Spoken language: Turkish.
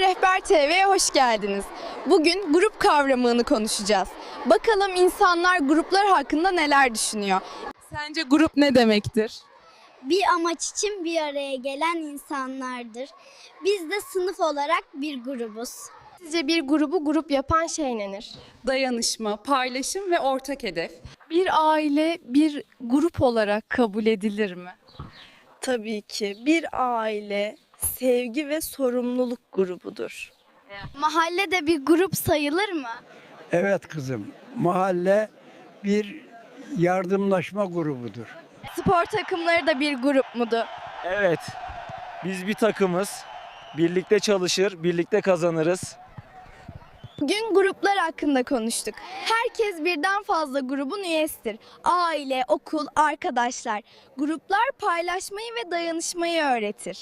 Rehber TV'ye hoş geldiniz. Bugün grup kavramını konuşacağız. Bakalım insanlar gruplar hakkında neler düşünüyor? Sence grup ne demektir? bir amaç için bir araya gelen insanlardır. Biz de sınıf olarak bir grubuz. Sizce bir grubu grup yapan şey nedir? Dayanışma, paylaşım ve ortak hedef. Bir aile bir grup olarak kabul edilir mi? Tabii ki bir aile sevgi ve sorumluluk grubudur. Mahalle de bir grup sayılır mı? Evet kızım. Mahalle bir yardımlaşma grubudur. Spor takımları da bir grup mudur? Evet. Biz bir takımız. Birlikte çalışır, birlikte kazanırız. Bugün gruplar hakkında konuştuk. Herkes birden fazla grubun üyesidir. Aile, okul, arkadaşlar. Gruplar paylaşmayı ve dayanışmayı öğretir.